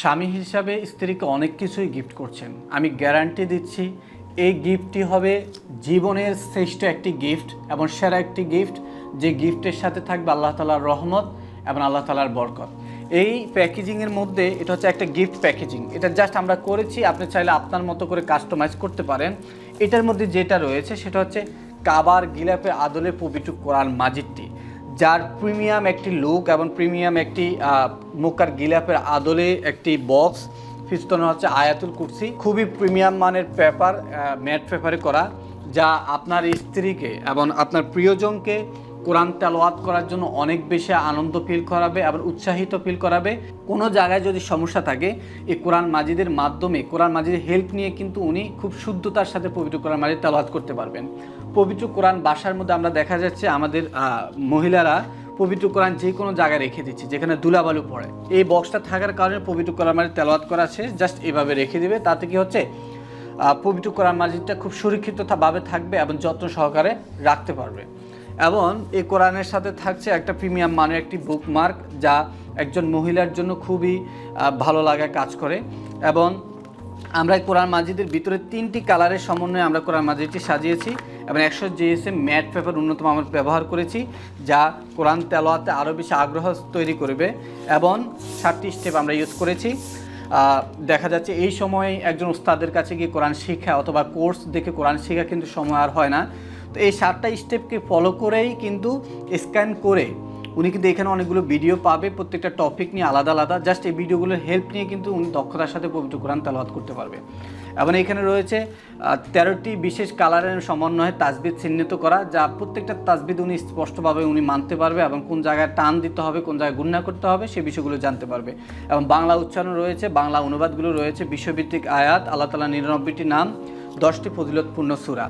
স্বামী হিসাবে স্ত্রীকে অনেক কিছুই গিফট করছেন। আমি গ্যারান্টি দিচ্ছি, এই গিফটটি হবে জীবনের শ্রেষ্ঠ একটি গিফট এবং সেরা একটি গিফট যে গিফটের সাথে থাকবে আল্লাহ তালার রহমত এবং আল্লাহ তালার বরকত। এই প্যাকেজিংয়ের মধ্যে এটা হচ্ছে একটা গিফট প্যাকেজিং এটা জাস্ট আমরা করেছি, আপনি চাইলে আপনার মতো করে কাস্টমাইজ করতে পারেন। এটার মধ্যে যেটা রয়েছে সেটা হচ্ছে কাবার গিলাপের আদলে পবিত্র কোরআন মাজিদটি। যার প্রিমিয়াম একটি লুক এবং প্রিমিয়াম একটি মুকার মুক্কার গিলাপের আদলে একটি বক্স। ফিস্তন হচ্ছে আয়াতুল কুরসি। খুবই প্রিমিয়াম মানের পেপার ম্যাট পেপারে করা, যা আপনার স্ত্রীকে এবং আপনার প্রিয়জনকে কোরআন তেলাওয়াত করার জন্য অনেক বেশি আনন্দ ফিল করাবে, আবার উৎসাহিত ফিল করাবে। কোনো জায়গায় যদি সমস্যা থাকে এই কোরআন মাজিদের মাধ্যমে, কোরআন মাজিদের হেল্প নিয়ে কিন্তু উনি খুব শুদ্ধতার সাথে পবিত্র কোরআন মাজিদ তেলাওয়াত করতে পারবেন। পবিত্র কোরআন বাসার মধ্যে আমরা দেখা যাচ্ছে আমাদের মহিলারা পবিত্র কোরআন যে কোনো জায়গায় রেখে দিচ্ছে, যেখানে দুলাবালু পড়ে। এই বক্সটা থাকার কারণে পবিত্র কোরআন মাজিদ তেলাওয়াত করা শেষ জাস্ট এভাবে রেখে দিবে। তাতে কি হচ্ছে পবিত্র কোরআন মাজিদটা খুব সুরক্ষিতভাবে থাকবে এবং যত্ন সহকারে রাখতে পারবে। এবং এই কোরআনের সাথে থাকছে একটা প্রিমিয়াম মানের একটি বুকমার্ক যা একজন মহিলার জন্য খুবই ভালো লাগা কাজ করে। এবং আমরা কোরআন মাজিদের ভিতরে তিনটি কালারের সমন্বয়ে আমরা কোরআন মাজিদটি সাজিয়েছি এবং একশো জিএসএম ম্যাট পেপার উন্নতম আমরা ব্যবহার করেছি, যা কোরআন তেলোয়াতে আরও বেশি আগ্রহ তৈরি করবে এবং সাতটি স্টেপ আমরা ইউজ করেছি। দেখা যাচ্ছে এই সময় একজন উস্তাদের কাছে গিয়ে কোরআন শিক্ষা অথবা কোর্স দেখে কোরআন শেখা কিন্তু সময় আর হয় না। তো এই সাতটা স্টেপকে ফলো করেই কিন্তু স্ক্যান করে উনি কিন্তু এখানে অনেকগুলো ভিডিও পাবে, প্রত্যেকটা টপিক নিয়ে আলাদা আলাদা। জাস্ট এই ভিডিওগুলোর হেল্প নিয়ে কিন্তু উনি দক্ষতার সাথে পবিত্র কোরআন তেলাওয়াত করতে পারবে। এবং এখানে রয়েছে তেরোটি বিশেষ কালারের সমন্বয়ে তাজবিদ চিহ্নিত করা, যা প্রত্যেকটা তাজবিদ উনি স্পষ্টভাবে উনি মানতে পারবে এবং কোন জায়গায় টান দিতে হবে, কোন জায়গায় গুণনা করতে হবে সেই বিষয়গুলো জানতে পারবে। এবং বাংলা উচ্চারণ রয়েছে, বাংলা অনুবাদগুলো রয়েছে, বিশ্বভিত্তিক আয়াত, আল্লাহ তালা নিরানব্বইটি নাম, দশটি ফজিলতপূর্ণ সুরা।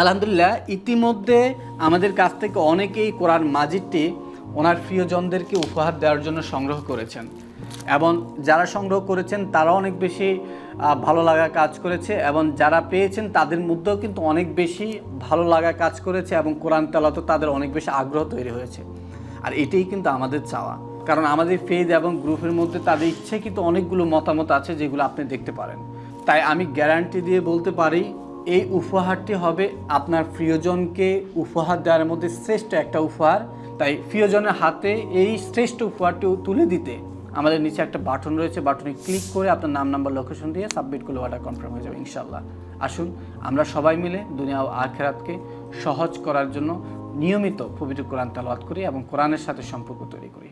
আলহামদুলিল্লাহ, ইতিমধ্যে আমাদের কাছ থেকে অনেকেই কোরআন মাজিদটি ওনার প্রিয়জনদেরকে উপহার দেওয়ার জন্য সংগ্রহ করেছেন। এবং যারা সংগ্রহ করেছেন, তারা অনেক বেশি ভালো লাগা কাজ করেছে এবং যারা পেয়েছেন, তাদের মধ্যেও কিন্তু অনেক বেশি ভালো লাগা কাজ করেছে এবং কোরআন তেলাতে তাদের অনেক বেশি আগ্রহ তৈরি হয়েছে। আর এটাই কিন্তু আমাদের চাওয়া। কারণ আমাদের পেজ এবং গ্রুপের মধ্যে তাদের ইচ্ছে কিন্তু অনেকগুলো মতামত আছে যেগুলো আপনি দেখতে পারেন। তাই আমি গ্যারান্টি দিয়ে বলতে পারি এই উপহারটি হবে আপনার প্রিয়জনকে উপহার দেওয়ার মধ্যে শ্রেষ্ঠ একটা উপহার। তাই প্রিয়জনের হাতে এই শ্রেষ্ঠ উপহারটি তুলে দিতে আমাদের নিচে একটা বাটন রয়েছে। বাটনে ক্লিক করে আপনার নাম, নাম্বার লোকেশন দিয়ে সাবমিট করলে অর্ডার কনফার্ম হয়ে যাবে ইনশাল্লাহ আসুন, আমরা সবাই মিলে দুনিয়া ও আখেরাতকে সহজ করার জন্য নিয়মিত পবিত্র কোরআন তালাওয়াত করি এবং কোরআনের সাথে সম্পর্ক তৈরি করি।